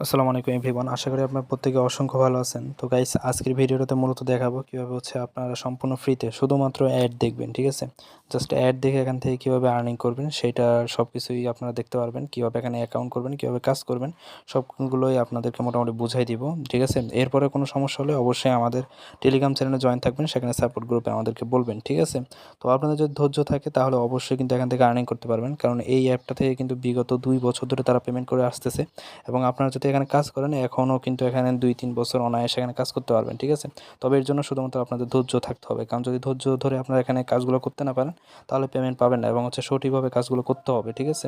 আসসালামু আলাইকুম এভরিওয়ান, আশা করি আপনার প্রত্যেকে অসংখ্য ভালো আছেন। তো গাইস আজকের ভিডিওটাতে মূলত দেখাবো কীভাবে হচ্ছে আপনারা সম্পূর্ণ ফ্রিতে শুধুমাত্র অ্যাড দেখবেন, ঠিক আছে? জাস্ট অ্যাড দেখে এখান থেকে কীভাবে আর্নিং করবেন, সেটা সব কিছুই আপনারা দেখতে পারবেন। কীভাবে এখানে অ্যাকাউন্ট করবেন, কীভাবে কাজ করবেন, সবগুলোই আপনাদেরকে মোটামুটি বুঝাই দিব, ঠিক আছে? এরপরে কোনো সমস্যা হলে অবশ্যই আমাদের টেলিগ্রাম চ্যানেলে জয়েন থাকবেন, সেখানে সাপোর্ট গ্রুপে আমাদেরকে বলবেন, ঠিক আছে? তো আপনাদের যদি ধৈর্য থাকে, তাহলে অবশ্যই কিন্তু এখান থেকে আর্নিং করতে পারবেন। কারণ এই অ্যাপটা থেকে কিন্তু বিগত দুই বছর ধরে তারা পেমেন্ট করে আসতেছে এবং আপনারা যদি এখানে কাজ করেন, এখনও কিন্তু এখানে দুই, তিন বছর অনায়াসে এখানে কাজ করতে পারবেন, ঠিক আছে? তবে এর জন্য শুধুমাত্র আপনাদের ধৈর্য থাকতে হবে, কারণ যদি ধৈর্য ধরে আপনারা এখানে কাজগুলো করতে না পারেন, তাহলে পেমেন্ট পাবেন না এবং হচ্ছে সঠিকভাবে কাজগুলো করতে হবে, ঠিক আছে?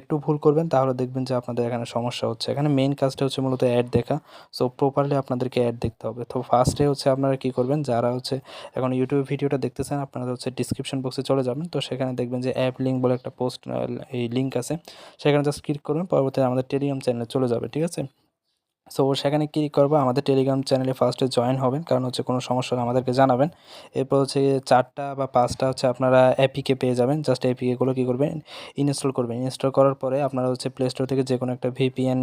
একটু ভুল করবেন, তাহলে দেখবেন যে আপনাদের এখানে সমস্যা হচ্ছে। এখানে মেইন কাজটা হচ্ছে মূলত অ্যাড দেখা সো প্রপারলি আপনাদেরকে অ্যাড দেখতে হবে। তো ফার্স্টে হচ্ছে আপনারা কী করবেন, যারা হচ্ছে এখন ইউটিউব ভিডিওটা দেখতেছেন, আপনারা হচ্ছে ডিসক্রিপশন বক্সে চলে যাবেন, তো সেখানে দেখবেন যে অ্যাপ লিঙ্ক বলে একটা পোস্ট এই লিঙ্ক আছে। সেখানে জাস্ট ক্লিক করবেন, পরবর্তীতে আমাদের টেলিগ্রাম চ্যানেলে চলে যাবে, ঠিক আছে? same. সো সেখানে ক্লিক করব? আমাদের টেলিগ্রাম চ্যানেলে ফার্স্টে জয়েন হবেন। কারণ হচ্ছে কোনো সমস্যা আমাদেরকে জানাবেন। এরপর হচ্ছে চারটা বা পাঁচটা হচ্ছে আপনারা অ্যাপিকে পেয়ে যাবেন। জাস্ট এপিকেগুলো কী করবেন? ইনস্টল করবেন। ইনস্টল করার পরে আপনারা হচ্ছে প্লে স্টোর থেকে যে কোনো একটা ভিপিএন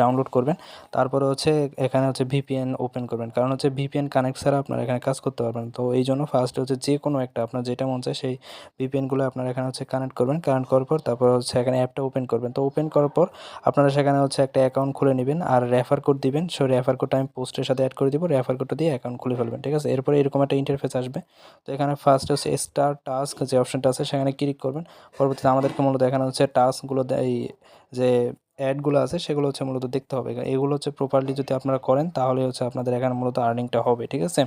ডাউনলোড করবেন। তারপরে হচ্ছে এখানে হচ্ছে ভিপিএন ওপেন করবেন। কারণ হচ্ছে ভিপিএন কানেক্ট ছাড়া আপনারা এখানে কাজ করতে পারবেন তো এই জন্য ফার্স্টে হচ্ছে যে কোনো একটা আপনার যেটা মন চায় সেই ভিপিএনগুলো আপনারা এখানে হচ্ছে কানেক্ট করবেন। কানেক্ট করার পর তারপর হচ্ছে এখানে অ্যাপটা ওপেন করবেন। তো ওপেন করার পর আপনারা সেখানে হচ্ছে একটা অ্যাকাউন্ট খুলে নেবেন। আর রেফার কোড দিবেন সো রেফার কোডটা আমি পোস্টের সাথে অ্যাড করে দিব রেফার কোডটা দিয়ে অ্যাকাউন্ট খুলে ফেলবেন, ঠিক আছে? এরপরে এরকম একটা ইন্টারফেস আসবে। তো এখানে ফার্স্ট হচ্ছে স্টার টাস্ক যে অপশনটা আছে, সেখানে ক্লিক করবেন। পরবর্তীতে আমাদেরকে মূলত এখানে হচ্ছে টাস্কগুলো এই যে অ্যাডগুলো আছে, সেগুলো হচ্ছে মূলত দেখতে হবে। এগুলো হচ্ছে প্রপারলি যদি আপনারা করেন, তাহলে হচ্ছে আপনাদের এখানে মূলত আর্নিংটা হবে, ঠিক আছে?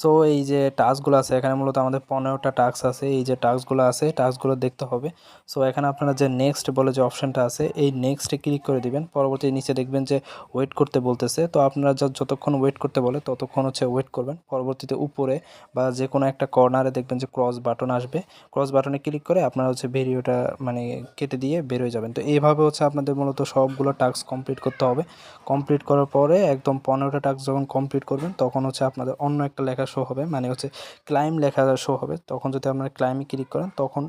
সো এই যে টাস্কগুলো আছে, এখানে মূলত আমাদের পনেরোটা টাস্ক আছে। এই যে টাস্কগুলো আছে টাস্কগুলো দেখতে হবে। সো এখানে আপনারা যে নেক্সট বলে যে অপশানটা আছে, এই নেক্সটে ক্লিক করে দিবেন। পরবর্তী নিচে দেখবেন যে ওয়েট করতে বলতেছে। তো আপনারা যতক্ষণ ওয়েট করতে বলে, ততক্ষণ হচ্ছে ওয়েট করবেন। পরবর্তীতে উপরে বা যে কোনো একটা কর্নারে দেখবেন যে ক্রস বাটন আসবে। ক্রস বাটনে ক্লিক করে আপনারা হচ্ছে ভিডিওটা মানে কেটে দিয়ে বের হয়ে যাবেন। তো এইভাবে হচ্ছে আপনাদের মূলত সবগুলো টাস্ক কমপ্লিট করতে হবে। কমপ্লিট করার পরে একদম পনেরোটা টাস্ক যখন কমপ্লিট করবেন, তখন হচ্ছে আপনাদের অন্য একটা লেখা শো হবে মানে হচ্ছে ক্লাইম লেখা শো হবে, তখন যদি আপনারা ক্লাইমে ক্লিক করেন, তখন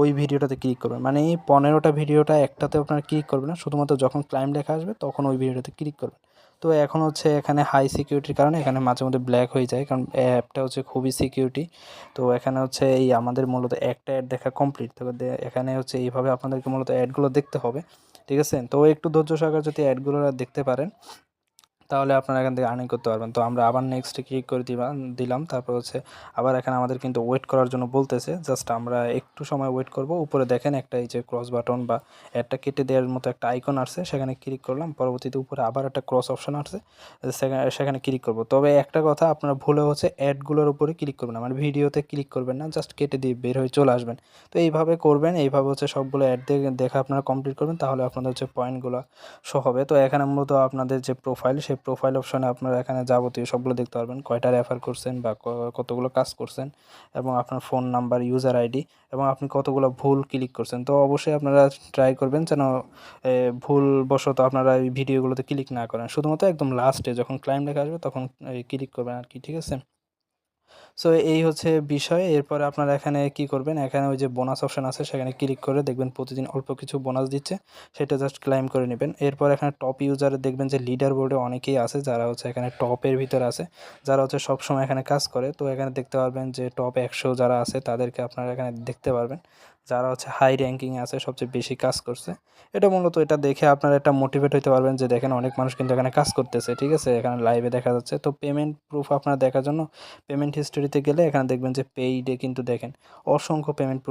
ওই ভিডিওটাতে ক্লিক করবেন। মানে এই পনেরোটা ভিডিওটা একটাতে আপনারা ক্লিক করবেন না, শুধুমাত্র যখন ক্লাইম লেখা আসবে, তখন ওই ভিডিওটাতে ক্লিক করবেন। তো এখন হচ্ছে এখানে হাই সিকিউরিটির কারণে এখানে মাঝে মধ্যে ব্ল্যাক হয়ে যায়, কারণ অ্যাপটা হচ্ছে খুবই সিকিউরিটি তো এখানে হচ্ছে এই আমাদের মূলত একটা অ্যাড দেখা কমপ্লিট তো এখানে হচ্ছে এইভাবে আপনাদেরকে মূলত অ্যাডগুলো দেখতে হবে, ঠিক আছে? তো একটু ধৈর্য সহকারে যদি অ্যাডগুলো দেখতে পারেন তাহলে আপনারা এখান থেকে আর্নিং করতে পারবেন। তো আমরা আবার নেক্সটে ক্লিক করে দিলাম দিলাম। তারপর হচ্ছে আবার এখানে আমাদের কিন্তু ওয়েট করার জন্য বলতেছে। জাস্ট আমরা একটু সময় ওয়েট করব। উপরে দেখেন একটা এই যে ক্রস বাটন বা একটা কেটে দেওয়ার মতো একটা আইকন আসছে। সেখানে ক্লিক করলাম। পরবর্তীতে উপরে আবার একটা ক্রস অপশন আসছে। সেখানে ক্লিক করব। তবে একটা কথা, আপনারা ভুলে হচ্ছে অ্যাডগুলোর উপরে ক্লিক করবেন না। মানে ভিডিওতে ক্লিক করবেন না। জাস্ট কেটে দিয়ে বের হয়ে চলে আসবেন। তো এইভাবে করবেন। এইভাবে হচ্ছে সবগুলো অ্যাড দেখা আপনারা কমপ্লিট করবেন। তাহলে আপনাদের হচ্ছে পয়েন্টগুলো শো হবে। তো এখানে মূলত আপনাদের যে প্রোফাইল সেই প্রোফাইল অপশানে আপনারা এখানে যাবতীয় সবগুলো দেখতে পারবেন। কয়টা রেফার করছেন বা কতগুলো কাজ করছেন এবং আপনার ফোন নাম্বার ইউজার আইডি এবং আপনি কতগুলো ভুল ক্লিক করছেন। তো অবশ্যই আপনারা ট্রাই করবেন যেন ভুলবশত আপনারা এই ভিডিওগুলোতে ক্লিক না করেন। শুধুমাত্র একদম লাস্টে যখন ক্লাইম লেখা আসবে তখন ক্লিক করবেন আর কি, ঠিক আছে? সো এই হচ্ছে বিষয়। এরপরে আপনারা এখানে কি করবেন? এখানে ওই যে বোনাস অপশান আছে, সেখানে ক্লিক করে দেখবেন প্রতিদিন অল্প কিছু বোনাস দিচ্ছে। সেটা জাস্ট ক্লাইম করে নেবেন। এরপর এখানে টপ ইউজার দেখবেন যে লিডার বোর্ডে অনেকেই আছে, যারা হচ্ছে এখানে টপের ভিতরে আছে, যারা হচ্ছে সবসময় এখানে কাজ করে। তো এখানে দেখতে পারবেন যে টপ একশো যারা আছে, তাদেরকে আপনারা এখানে দেখতে পারবেন। যারা হচ্ছে হাই র্যাঙ্কিংয়ে আছে, সবচেয়ে বেশি কাজ করছে। এটা মূলত এটা দেখে আপনারা একটা মোটিভেট হতে পারবেন যে দেখেন অনেক মানুষ কিন্তু এখানে কাজ করতেছে, ঠিক আছে? এখানে লাইভে দেখা যাচ্ছে। তো পেমেন্ট প্রুফ আপনারা দেখার জন্য পেমেন্ট হিস্টোরিতে গেলে এখানে দেখবেন যে পেইডে কিন্তু দেখেন অসংখ্য পেমেন্ট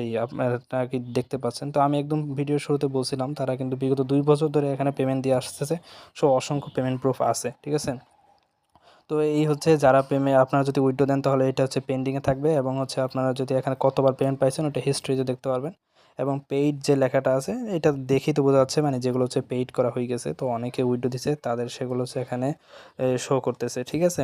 এই আপনারা কি দেখতে পাচ্ছেন। তো আমি একদম ভিডিও শুরুতে বলছিলাম, তারা কিন্তু বিগত দুই বছর ধরে এখানে পেমেন্ট দিয়ে আসতেছে। সো অসংখ্য পেমেন্ট প্রুফ আছে, ঠিক আছে? তো এই হচ্ছে যারা পেমে আপনারা যদি উইড্রো দেন তাহলে এটা হচ্ছে পেন্ডিংয়ে থাকবে এবং হচ্ছে আপনারা যদি এখানে কতবার পেমেন্ট পাইছেন ওটা হিস্ট্রিতে দেখতে পারবেন। এবং পেইড যে লেখাটা আছে, এটা দেখেই তো বোঝা যাচ্ছে মানে যেগুলো হচ্ছে পেইড করা হয়ে গেছে, তো অনেকে উইড্রো দিছে, তাদের সেগুলো হচ্ছে এখানে শো করতেছে, ঠিক আছে?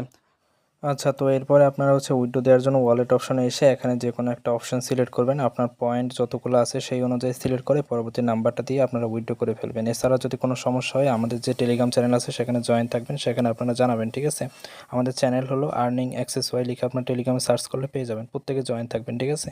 আচ্ছা তো এরপরে আপনারা হচ্ছে উইডো দেওয়ার জন্য ওয়ালেট অপশানে এসে এখানে যে কোনো একটা অপশান সিলেক্ট করবেন। আপনার পয়েন্ট যতগুলো আছে সেই অনুযায়ী সিলেক্ট করে পরবর্তী নাম্বারটা দিয়ে আপনারা উইডো করে ফেলবেন। এছাড়া যদি কোনো সমস্যা হয়, আমাদের যে টেলিগ্রাম চ্যানেল আছে সেখানে জয়েন থাকবেন, সেখানে আপনারা জানাবেন, ঠিক আছে? আমাদের চ্যানেল হলো আর্নিং অ্যাক্সেস ওয়াই লিখে আপনার টেলিগ্রামে সার্চ করলে পেয়ে যাবেন। প্রত্যেকে জয়েন থাকবেন, ঠিক আছে?